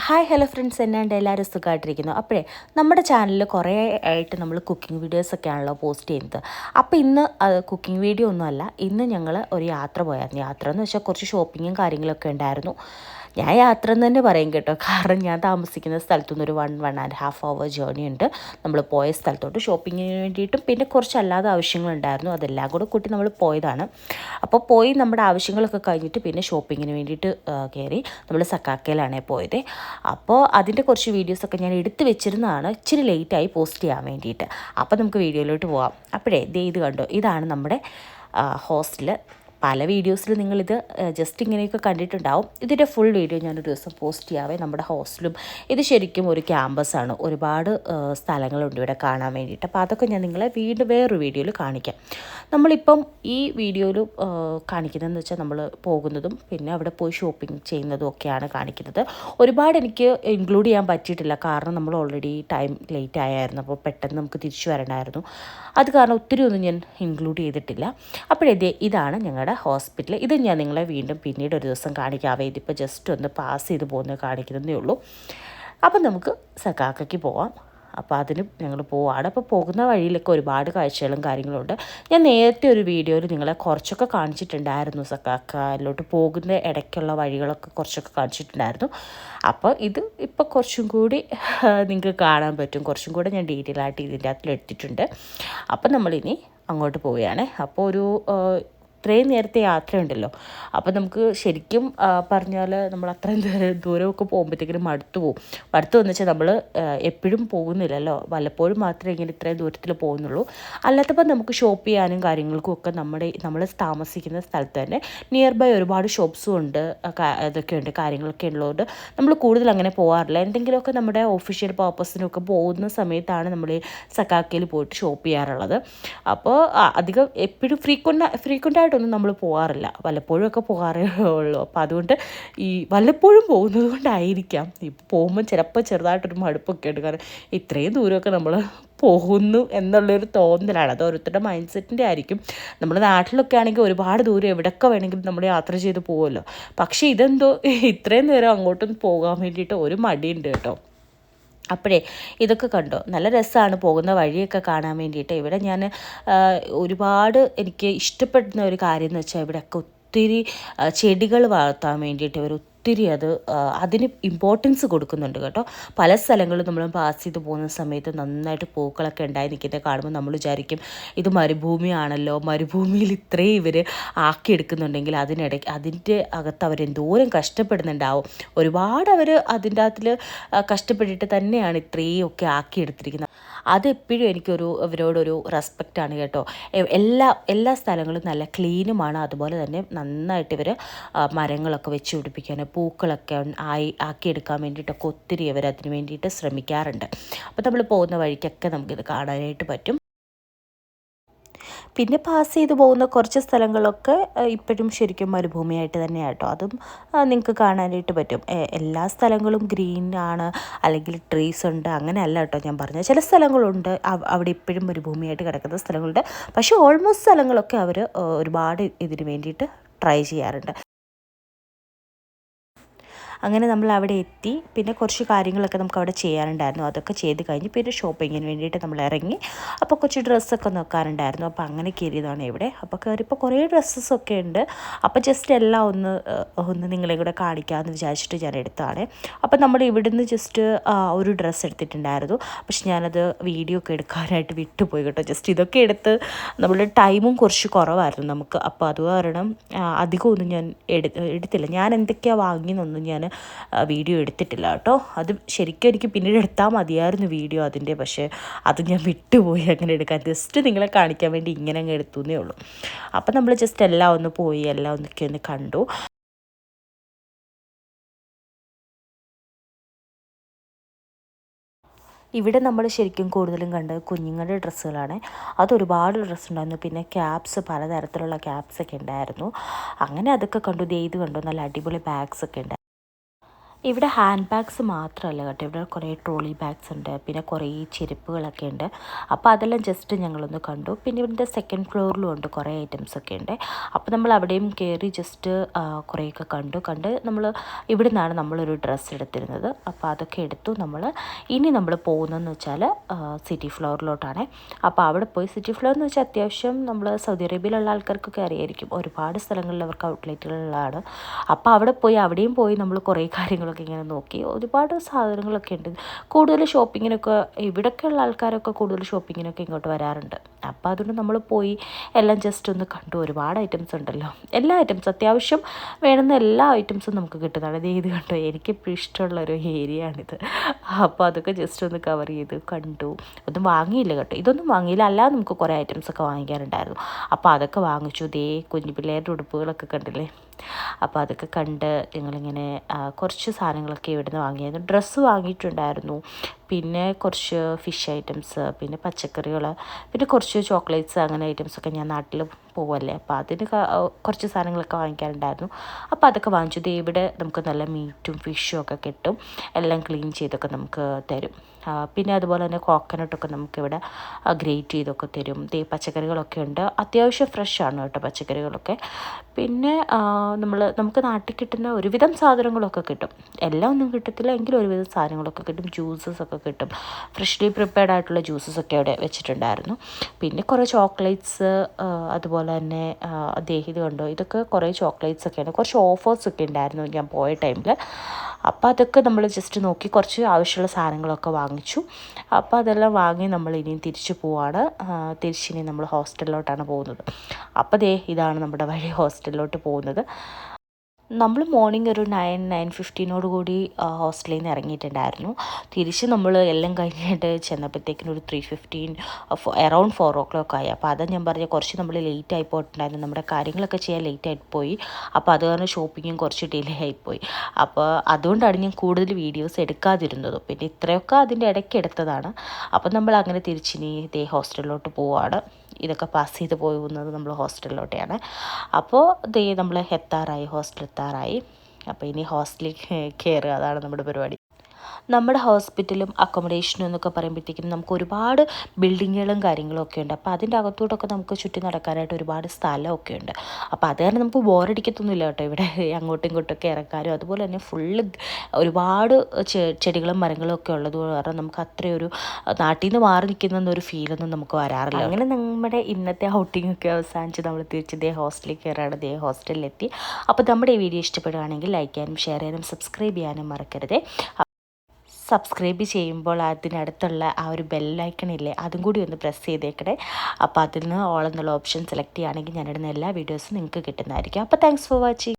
Hi hello friends. എന്നാണ്ട് എല്ലാവരും സുഖമായിട്ടിരിക്കുന്നു. അപ്പോഴേ നമ്മുടെ ചാനലിൽ കുറേ ആയിട്ട് നമ്മൾ കുക്കിംഗ് വീഡിയോസൊക്കെ ആണല്ലോ പോസ്റ്റ് ചെയ്യുന്നത്. അപ്പോൾ ഇന്ന് കുക്കിംഗ് വീഡിയോ ഒന്നുമല്ല. ഇന്ന് ഞങ്ങൾ ഒരു യാത്ര പോയായിരുന്നു. യാത്ര എന്ന് വെച്ചാൽ കുറച്ച് ഷോപ്പിങ്ങും കാര്യങ്ങളൊക്കെ ഉണ്ടായിരുന്നു. ഞാൻ യാത്ര എന്ന് തന്നെ പറയും കേട്ടോ. കാരണം ഞാൻ താമസിക്കുന്ന സ്ഥലത്തു നിന്ന് ഒരു one one and half hour journey ഉണ്ട്. നമ്മൾ പോയ സ്ഥലത്തോട്ട് ഷോപ്പിങ്ങിന് വേണ്ടിയിട്ടും പിന്നെ കുറച്ച് അല്ലാതെ ആവശ്യങ്ങളുണ്ടായിരുന്നു. അതെല്ലാം കൂടെ കൂട്ടി നമ്മൾ പോയതാണ്. അപ്പോൾ പോയി നമ്മുടെ ആവശ്യങ്ങളൊക്കെ കഴിഞ്ഞിട്ട് പിന്നെ ഷോപ്പിങ്ങിന് വേണ്ടിയിട്ട് കയറി നമ്മൾ സക്കാക്കയിലാണ് പോയത്. അപ്പോൾ അതിന്റെ കുറച്ച് വീഡിയോസൊക്കെ ഞാൻ എടുത്ത് വെച്ചിരുന്നതാണ്. ഇച്ചിരി ലേറ്റായി പോസ്റ്റ് ചെയ്യാൻ വേണ്ടിയിട്ട്. അപ്പോൾ നമുക്ക് വീഡിയോയിലോട്ട് പോവാം. അപ്പോഴേ ദേ ഇത് കണ്ടോ? ഇതാണ് നമ്മുടെ ഹോസ്റ്റൽ പല വീഡിയോസിൽ നിങ്ങളിത് ജസ്റ്റ് ഇങ്ങനെയൊക്കെ കണ്ടിട്ടുണ്ടാവും. ഇതിന്റെ ഫുൾ വീഡിയോ ഞാനൊരു ദിവസം പോസ്റ്റ് ചെയ്യാവേ. നമ്മുടെ ഹോസ്റ്റലും ഇത് ശരിക്കും ഒരു ക്യാമ്പസാണ് ഒരുപാട് സ്ഥലങ്ങളുണ്ട് ഇവിടെ കാണാൻ വേണ്ടിയിട്ട്. അപ്പോൾ അതൊക്കെ ഞാൻ നിങ്ങളെ വീണ്ടും വേറൊരു വീഡിയോയിൽ കാണിക്കാം. നമ്മളിപ്പം ഈ വീഡിയോയിൽ കാണിക്കുന്നതെന്ന് വെച്ചാൽ നമ്മൾ പോകുന്നതും പിന്നെ അവിടെ പോയി ഷോപ്പിംഗ് ചെയ്യുന്നതും ഒക്കെയാണ് കാണിക്കുന്നത്. ഒരുപാട് എനിക്ക് ഇൻക്ലൂഡ് ചെയ്യാൻ പറ്റിയിട്ടില്ല. കാരണം നമ്മൾ ഓൾറെഡി ടൈം ലേറ്റ് ആയായിരുന്നു. അപ്പോൾ പെട്ടെന്ന് നമുക്ക് തിരിച്ചു വരണമായിരുന്നു അത് കാരണം ഒത്തിരി ഒന്നും ഞാൻ ഇൻക്ലൂഡ് ചെയ്തിട്ടില്ല. അപ്പോഴേ ഇതാണ് ഞങ്ങളുടെ നമ്മുടെ ഹോസ്പിറ്റൽ ഇത് ഞാൻ നിങ്ങളെ വീണ്ടും പിന്നീട് ഒരു ദിവസം കാണിക്കാവേ ഇതിപ്പോൾ ജസ്റ്റ് ഒന്ന് പാസ് ചെയ്ത് പോകുന്നത് കാണിക്കുന്നതേ ഉള്ളൂ. അപ്പം നമുക്ക് സക്കാക്കയ്ക്ക് പോവാം. അപ്പോൾ അതിന് ഞങ്ങൾ പോവാണ്. അപ്പോൾ പോകുന്ന വഴിയിലൊക്കെ ഒരുപാട് കാഴ്ചകളും കാര്യങ്ങളുണ്ട്. ഞാൻ നേരത്തെ ഒരു വീഡിയോയിൽ നിങ്ങളെ കുറച്ചൊക്കെ കാണിച്ചിട്ടുണ്ടായിരുന്നു സക്കാക്കയിലോട്ട് പോകുന്ന ഇടയ്ക്കുള്ള വഴികളൊക്കെ കുറച്ചൊക്കെ കാണിച്ചിട്ടുണ്ടായിരുന്നു. അപ്പോൾ ഇത് ഇപ്പോൾ കുറച്ചും കൂടി നിങ്ങൾക്ക് കാണാൻ പറ്റും. കുറച്ചും കൂടെ ഞാൻ ഡീറ്റെയിൽ ആയിട്ട് ഇതിന്റെ അകത്തിൽ എടുത്തിട്ടുണ്ട്. അപ്പോൾ നമ്മളിനി അങ്ങോട്ട് പോവുകയാണ്. അപ്പോൾ ഒരു ഇത്രയും നേരത്തെ യാത്രയുണ്ടല്ലോ. അപ്പോൾ നമുക്ക് ശരിക്കും പറഞ്ഞാൽ നമ്മൾ അത്രയും ദൂരം ദൂരമൊക്കെ പോകുമ്പോഴത്തേക്കിനും മടുത്തു പോകും മടുത്തു വന്നു വെച്ചാൽ നമ്മൾ എപ്പോഴും പോകുന്നില്ലല്ലോ. വല്ലപ്പോഴും മാത്രമേ ഇങ്ങനെ ഇത്രയും ദൂരത്തിൽ പോകുന്നുള്ളൂ. അല്ലാത്തപ്പോൾ നമുക്ക് ഷോപ്പ് ചെയ്യാനും കാര്യങ്ങൾക്കും ഒക്കെ നമ്മുടെ നമ്മൾ താമസിക്കുന്ന സ്ഥലത്ത് തന്നെ നിയർ ബൈ ഒരുപാട് ഷോപ്സും ഉണ്ട് ഇതൊക്കെ ഉണ്ട് കാര്യങ്ങളൊക്കെ ഉള്ളതുകൊണ്ട് നമ്മൾ കൂടുതൽ അങ്ങനെ പോകാറില്ല എന്തെങ്കിലുമൊക്കെ നമ്മുടെ ഒഫീഷ്യൽ പർപ്പസിനൊക്കെ പോകുന്ന സമയത്താണ് നമ്മൾ സക്കാക്കയിൽ പോയിട്ട് ഷോപ്പ് ചെയ്യാറുള്ളത്. അപ്പോൾ അധികം എപ്പോഴും ഫ്രീക്വന്റ് ഫ്രീക്വന്റ് ആയിട്ടൊന്നും നമ്മൾ പോകാറില്ല വല്ലപ്പോഴും ഒക്കെ പോകാറേ ഉള്ളൂ. അപ്പോൾ അതുകൊണ്ട് ഈ വല്ലപ്പോഴും പോകുന്നത് കൊണ്ടായിരിക്കാം. ഇപ്പോൾ പോകുമ്പോൾ ചിലപ്പോൾ ചെറുതായിട്ടൊരു മടുപ്പൊക്കെ ഉണ്ട്. കാരണം ഇത്രയും ദൂരമൊക്കെ നമ്മൾ പോകുന്നു എന്നുള്ളൊരു തോന്നലാണ്. അത് ഓരോരുത്തരുടെ മൈൻഡ് സെറ്റിന്റെ ആയിരിക്കും. നമ്മുടെ നാട്ടിലൊക്കെ ആണെങ്കിൽ ഒരുപാട് ദൂരം എവിടെയൊക്കെ വേണമെങ്കിലും നമ്മൾ യാത്ര ചെയ്ത് പോകുമല്ലോ പക്ഷേ ഇതെന്തോ ഇത്രയും നേരം അങ്ങോട്ടും പോകാൻ വേണ്ടിയിട്ട് ഒരു മടിയുണ്ട് കേട്ടോ. അപ്പോഴേ ഇതൊക്കെ കണ്ടോ. നല്ല രസമാണ് പോകുന്ന വഴിയൊക്കെ കാണാൻ വേണ്ടിയിട്ട്. ഇവിടെ ഞാൻ ഒരുപാട് എനിക്ക് ഇഷ്ടപ്പെടുന്ന ഒരു കാര്യം എന്ന് വെച്ചാൽ ഇവിടെയൊക്കെ ഒത്തിരി ചെടികൾ വളർത്താൻ വേണ്ടിയിട്ട് ഇവർ ഒത്തിരി അത് അതിന് ഇമ്പോർട്ടൻസ് കൊടുക്കുന്നുണ്ട് കേട്ടോ. പല സ്ഥലങ്ങളും നമ്മൾ പാസ് ചെയ്ത് പോകുന്ന സമയത്ത് നന്നായിട്ട് പൂക്കളൊക്കെ ഉണ്ടായി നിൽക്കുന്നത് കാണുമ്പോൾ നമ്മൾ വിചാരിക്കും ഇത് മരുഭൂമിയാണല്ലോ. മരുഭൂമിയിൽ ഇത്രയും ഇവർ ആക്കിയെടുക്കുന്നുണ്ടെങ്കിൽ അതിനിടയ്ക്ക് അതിന്റെ അകത്ത് അവർ എന്തോരം കഷ്ടപ്പെടുന്നുണ്ടാവും. ഒരുപാട് അവർ അതിന്റെ അകത്തിൽ കഷ്ടപ്പെട്ടിട്ട് തന്നെയാണ് ഇത്രയും ഒക്കെ ആക്കിയെടുത്തിരിക്കുന്നത്. അതെപ്പോഴും എനിക്കൊരു റെസ്പെക്റ്റ് റെസ്പെക്റ്റാണ് കേട്ടോ. എല്ലാ എല്ലാ സ്ഥലങ്ങളും നല്ല ക്ലീനുമാണ് അതുപോലെ തന്നെ നന്നായിട്ട് ഇവർ മരങ്ങളൊക്കെ വെച്ച് പിടിപ്പിക്കാൻ പൂക്കളൊക്കെ ആയി ആക്കിയെടുക്കാൻ വേണ്ടിയിട്ടൊക്കെ ഒത്തിരി ഇവർ അതിന് വേണ്ടിയിട്ട് ശ്രമിക്കാറുണ്ട്. അപ്പോൾ നമ്മൾ പോകുന്ന വഴിക്കൊക്കെ നമുക്കിത് കാണാനായിട്ട് പറ്റും. പിന്നെ പാസ് ചെയ്തു പോകുന്ന കുറച്ച് സ്ഥലങ്ങളൊക്കെ ഇപ്പോഴും ശരിക്കും മരുഭൂമിയായിട്ട് തന്നെയാണ് കേട്ടോ അതും നിങ്ങൾക്ക് കാണാനായിട്ട് പറ്റും. എല്ലാ സ്ഥലങ്ങളും ഗ്രീൻ ആണ് അല്ലെങ്കിൽ ട്രീസ് ഉണ്ട് അങ്ങനെയല്ല കേട്ടോ ഞാൻ പറഞ്ഞത്. ചില സ്ഥലങ്ങളുണ്ട് അവിടെ ഇപ്പോഴും മരുഭൂമിയായിട്ട് കിടക്കുന്ന സ്ഥലങ്ങളുണ്ട്. പക്ഷേ ഓൾമോസ്റ്റ് സ്ഥലങ്ങളൊക്കെ അവർ ഒരുപാട് ഇതിന് വേണ്ടിയിട്ട് ട്രൈ ചെയ്യാറുണ്ട്. അങ്ങനെ നമ്മൾ അവിടെ എത്തി. പിന്നെ കുറച്ച് കാര്യങ്ങളൊക്കെ നമുക്ക് അവിടെ ചെയ്യാനുണ്ടായിരുന്നു. അതൊക്കെ ചെയ്ത് കഴിഞ്ഞ് പിന്നെ ഷോപ്പിങ്ങിന് വേണ്ടിയിട്ട് നമ്മൾ ഇറങ്ങി. അപ്പോൾ കുറച്ച് ഡ്രസ്സൊക്കെ നോക്കാനുണ്ടായിരുന്നു. അപ്പോൾ അങ്ങനെ കയറിയതാണ് ഇവിടെ. അപ്പോൾ കയറിയപ്പോൾ കുറേ ഡ്രസ്സസൊക്കെ ഉണ്ട്. അപ്പോൾ ജസ്റ്റ് എല്ലാം ഒന്ന് ഒന്ന് നിങ്ങളെ കൂടെ കാണിക്കാമെന്ന് വിചാരിച്ചിട്ട് ഞാൻ എടുത്താണ് അപ്പോൾ നമ്മൾ ഇവിടുന്ന് ജസ്റ്റ് ഒരു ഡ്രസ്സ് എടുത്തിട്ടുണ്ടായിരുന്നു. പക്ഷെ ഞാനത് വീഡിയോ ഒക്കെ എടുക്കാനായിട്ട് വിട്ടുപോയി കേട്ടോ. ജസ്റ്റ് ഇതൊക്കെ എടുത്ത് നമ്മളുടെ ടൈമും കുറച്ച് കുറവായിരുന്നു നമുക്ക്. അപ്പോൾ അത് കാരണം അധികമൊന്നും ഞാൻ എടുത്തില്ല. ഞാൻ എന്തൊക്കെയാണ് വാങ്ങിയെന്നൊന്നും ഞാൻ വീഡിയോ എടുത്തിട്ടില്ല കേട്ടോ. അത് ശരിക്കും എനിക്ക് പിന്നീട് എടുത്താൽ മതിയായിരുന്നു വീഡിയോ അതിന്റെ. പക്ഷേ അത് ഞാൻ വിട്ടുപോയി അങ്ങനെ എടുക്കാൻ. ജസ്റ്റ് നിങ്ങളെ കാണിക്കാൻ വേണ്ടി ഇങ്ങനെ അങ്ങ് എടുത്തുന്നേ ഉള്ളൂ. അപ്പം നമ്മൾ ജസ്റ്റ് എല്ലാം ഒന്ന് പോയി എല്ലാം ഒന്നൊക്കെ ഒന്ന് കണ്ടു. ഇവിടെ നമ്മൾ ശരിക്കും കൂടുതലും കണ്ടത് കുഞ്ഞുങ്ങളുടെ ഡ്രസ്സുകളാണ്. അതൊരുപാട് ഡ്രസ്സ് ഉണ്ടായിരുന്നു. പിന്നെ ക്യാപ്സ് പലതരത്തിലുള്ള ക്യാപ്സൊക്കെ ഉണ്ടായിരുന്നു. അങ്ങനെ അതൊക്കെ കണ്ടു. ഇത് കണ്ടു. നല്ല അടിപൊളി ബാഗ്സൊക്കെ ഉണ്ടായിരുന്നു. ഉണ്ട് ഇവിടെ ഹാൻഡ് ബാഗ്സ് മാത്രമല്ല കേട്ടോ. ഇവിടെ കുറേ ട്രോളി ബാഗ്സ് ഉണ്ട് പിന്നെ കുറേ ചെരുപ്പുകളൊക്കെ ഉണ്ട്. അപ്പോൾ അതെല്ലാം ജസ്റ്റ് ഞങ്ങളൊന്ന് കണ്ടു. പിന്നെ ഇവിടുത്തെ സെക്കൻഡ് ഫ്ലോറിലും ഉണ്ട് കുറേ ഐറ്റംസ് ഒക്കെ ഉണ്ട്. അപ്പോൾ നമ്മൾ അവിടെയും കയറി ജസ്റ്റ് കുറേയൊക്കെ കണ്ടു. കണ്ട് നമ്മൾ ഇവിടെ നിന്നാണ് നമ്മളൊരു ഡ്രസ്സ് എടുത്തിരുന്നത്. അപ്പോൾ അതൊക്കെ എടുത്തു നമ്മൾ ഇനി നമ്മൾ പോകുന്നതെന്ന് വെച്ചാൽ സിറ്റി ഫ്ലോറിലോട്ടാണ് അപ്പോൾ അവിടെ പോയി സിറ്റി ഫ്ലോർ എന്ന് വെച്ചാൽ അത്യാവശ്യം നമ്മൾ സൗദി അറേബ്യയിലുള്ള ആൾക്കാർക്കൊക്കെ അറിയായിരിക്കും. ഒരുപാട് സ്ഥലങ്ങളിൽ അവർക്ക് ഔട്ട്ലെറ്റുകളുള്ളതാണ് അപ്പോൾ അവിടെ പോയി അവിടെയും പോയി നമ്മൾ കുറേ കാര്യങ്ങൾ സാധനങ്ങളൊക്കെ ഇങ്ങനെ നോക്കി. ഒരുപാട് സാധനങ്ങളൊക്കെ ഉണ്ട്. കൂടുതൽ ഷോപ്പിങ്ങിനൊക്കെ ഇവിടെയൊക്കെയുള്ള ആൾക്കാരൊക്കെ കൂടുതൽ ഷോപ്പിങ്ങിനൊക്കെ ഇങ്ങോട്ട് വരാറുണ്ട്. അപ്പോൾ അതുകൊണ്ട് നമ്മൾ പോയി എല്ലാം ജസ്റ്റ് ഒന്ന് കണ്ടു. ഒരുപാട് ഐറ്റംസ് ഉണ്ടല്ലോ. എല്ലാ ഐറ്റംസ് അത്യാവശ്യം വേണ്ടുന്ന എല്ലാ ഐറ്റംസും നമുക്ക് കിട്ടുന്നതാണ്. ഇത് ഇത് കണ്ടോ? എനിക്കിപ്പോൾ ഇഷ്ടമുള്ള ഒരു ഏരിയ ആണിത് അപ്പോൾ അതൊക്കെ ജസ്റ്റ് ഒന്ന് കവർ ചെയ്ത് കണ്ടു. ഒന്നും വാങ്ങിയില്ല കേട്ടോ. ഇതൊന്നും വാങ്ങിയില്ല. അല്ലാതെ നമുക്ക് കുറേ ഐറ്റംസ് ഒക്കെ വാങ്ങിക്കാനുണ്ടായിരുന്നു. അപ്പോൾ അതൊക്കെ വാങ്ങിച്ചു. ഇതേ കുഞ്ഞു പിള്ളേരുടെ ഉടുപ്പുകളൊക്കെ കണ്ടില്ലേ? അപ്പോൾ അതൊക്കെ കണ്ട് ഞങ്ങളിങ്ങനെ കുറച്ച് സാധനങ്ങളൊക്കെ ഇവിടുന്ന് വാങ്ങിയായിരുന്നു. ഡ്രസ്സ് വാങ്ങിയിട്ടുണ്ടായിരുന്നു. പിന്നെ കുറച്ച് ഫിഷ് ഐറ്റംസ് പിന്നെ പച്ചക്കറികൾ പിന്നെ കുറച്ച് ചോക്ലേറ്റ്സ് അങ്ങനെ ഐറ്റംസൊക്കെ ഞാൻ നാട്ടിൽ പോവല്ലേ. അപ്പോൾ അതിന് കുറച്ച് സാധനങ്ങളൊക്കെ വാങ്ങിക്കാറുണ്ടായിരുന്നു. അപ്പോൾ അതൊക്കെ വാങ്ങിച്ചു. ഇവിടെ നമുക്ക് നല്ല മീറ്റും ഫിഷും ഒക്കെ കിട്ടും. എല്ലാം ക്ലീൻ ചെയ്തൊക്കെ നമുക്ക് തരും. പിന്നെ അതുപോലെ തന്നെ കോക്കനട്ടൊക്കെ നമുക്കിവിടെ ഗ്രേറ്റ് ചെയ്തൊക്കെ തരും. ദേ പച്ചക്കറികളൊക്കെ ഉണ്ട്. അത്യാവശ്യം ഫ്രഷ് ആണ് കേട്ടോ പച്ചക്കറികളൊക്കെ. പിന്നെ നമ്മൾ നമുക്ക് നാട്ടിൽ കിട്ടുന്ന ഒരുവിധം സാധനങ്ങളൊക്കെ കിട്ടും. എല്ലാം ഒന്നും കിട്ടത്തില്ല. എങ്കിലും ഒരുവിധം സാധനങ്ങളൊക്കെ കിട്ടും. ജ്യൂസസ് ഒക്കെ കിട്ടും. ഫ്രഷ്ലി പ്രിപ്പയർഡ് ആയിട്ടുള്ള ജ്യൂസസ് ഒക്കെ അവിടെ വെച്ചിട്ടുണ്ടായിരുന്നു. പിന്നെ കുറേ ചോക്ലേറ്റ്സ് അതുപോലെ തന്നെ ദേഹിത് കണ്ടോ. ഇതൊക്കെ കുറേ ചോക്ലേറ്റ്സ് ഒക്കെയാണ് കുറച്ച് ഓഫേഴ്സ് ഒക്കെ ഉണ്ടായിരുന്നു ഞാൻ പോയ ടൈമിൽ അപ്പോൾ അതൊക്കെ നമ്മൾ ജസ്റ്റ് നോക്കി കുറച്ച് ആവശ്യമുള്ള സാധനങ്ങളൊക്കെ വാങ്ങിച്ചു. അപ്പോൾ അതെല്ലാം വാങ്ങി നമ്മൾ ഇനിയും തിരിച്ചു പോവാണ്. തിരിച്ചിനി നമ്മൾ ഹോസ്റ്റലിലോട്ടാണ് പോകുന്നത്. അപ്പോൾ ദേ ഇതാണ് നമ്മുടെ വഴി ഹോസ്റ്റലിലോട്ട് പോകുന്നത്. നമ്മൾ മോർണിംഗ് ഒരു നയൻ നയൻ ഫിഫ്റ്റീനോട് കൂടി ഹോസ്റ്റലിൽ നിന്ന് ഇറങ്ങിയിട്ടുണ്ടായിരുന്നു തിരിച്ച് നമ്മൾ എല്ലാം കഴിഞ്ഞിട്ട് ചെന്നപ്പോഴത്തേക്കിനും ഒരു three fifteen around four o'clock ആയി. അപ്പോൾ അതാ ഞാൻ പറഞ്ഞ കുറച്ച് നമ്മൾ ലേറ്റ് ആയി പോയിട്ടുണ്ടായിരുന്നു. നമ്മുടെ കാര്യങ്ങളൊക്കെ ചെയ്യാൻ ലേറ്റ് ആയിട്ട് പോയി. അപ്പോൾ അത് കാരണം ഷോപ്പിങ്ങും കുറച്ച് ഡിലേ ആയിപ്പോയി അപ്പോൾ അതുകൊണ്ടാണ് ഞാൻ കൂടുതൽ വീഡിയോസ് എടുക്കാതിരുന്നത്. പിന്നെ ഇത്രയൊക്കെ അതിന്റെ ഇടയ്ക്ക് എടുത്തതാണ്. അപ്പോൾ നമ്മൾ അങ്ങനെ തിരിച്ചിനി ഇതേ ഹോസ്റ്റലിലോട്ട് പോവാണ്. ഇതൊക്കെ പാസ് ചെയ്ത് പോകുന്നത് നമ്മൾ ഹോസ്റ്റലിലോട്ടെയാണ്. അപ്പോൾ ദേ നമ്മൾ എത്താറായി ഹോസ്റ്റൽ എത്താറായി. അപ്പോൾ ഇനി ഹോസ്റ്റലിൽ കയറുക അതാണ് നമ്മുടെ പരിപാടി. നമ്മുടെ ഹോസ്പിറ്റലും അക്കോമഡേഷനും എന്നൊക്കെ പറയുമ്പോഴത്തേക്കും നമുക്ക് ഒരുപാട് ബിൽഡിങ്ങുകളും കാര്യങ്ങളും ഒക്കെ ഉണ്ട്. അപ്പോൾ അതിന്റെ അകത്തോട്ടൊക്കെ നമുക്ക് ചുറ്റി നടക്കാനായിട്ട് ഒരുപാട് സ്ഥലമൊക്കെ ഉണ്ട്. അപ്പോൾ അത് കാരണം നമുക്ക് ബോറടിക്കത്തൊന്നുമില്ല കേട്ടോ ഇവിടെ. അങ്ങോട്ടും ഇങ്ങോട്ടൊക്കെ ഇറക്കാനും. അതുപോലെ തന്നെ ഫുള്ള് ഒരുപാട് ചെടികളും മരങ്ങളും ഒക്കെ ഉള്ളത് കാരണം നമുക്ക് അത്രയൊരു നാട്ടിൽ നിന്ന് മാറി നിൽക്കുന്ന ഒരു ഫീലൊന്നും നമുക്ക് വരാറില്ല അങ്ങനെ നമ്മുടെ ഇന്നത്തെ ഔട്ടിംഗ് ഒക്കെ അവസാനിച്ച് നമ്മൾ തിരിച്ച് ദേ ഹോസ്റ്റലിൽ കയറാണ് ദേ ഹോസ്റ്റലിലെത്തി അപ്പോൾ നമ്മുടെ ഈ വീഡിയോ ഇഷ്ടപ്പെടുകയാണെങ്കിൽ ലൈക്ക് ചെയ്യാനും ഷെയർ ചെയ്യാനും സബ്സ്ക്രൈബ് ചെയ്യാനും മറക്കരുത്. സബ്സ്ക്രൈബ് ചെയ്യുമ്പോൾ അതിനടുത്തുള്ള ആ ഒരു ബെല്ലൈക്കണില്ലേ അതും കൂടി ഒന്ന് പ്രസ് ചെയ്തേക്കണേ. അപ്പോൾ അതിൽ നിന്ന് ഓൾ എന്നുള്ള ഓപ്ഷൻ സെലക്ട് ചെയ്യുകയാണെങ്കിൽ ഞാനിടുന്ന എല്ലാ വീഡിയോസും നിങ്ങൾക്ക് കിട്ടുന്നതായിരിക്കും. അപ്പോൾ താങ്ക്സ് ഫോർ വാച്ചിങ്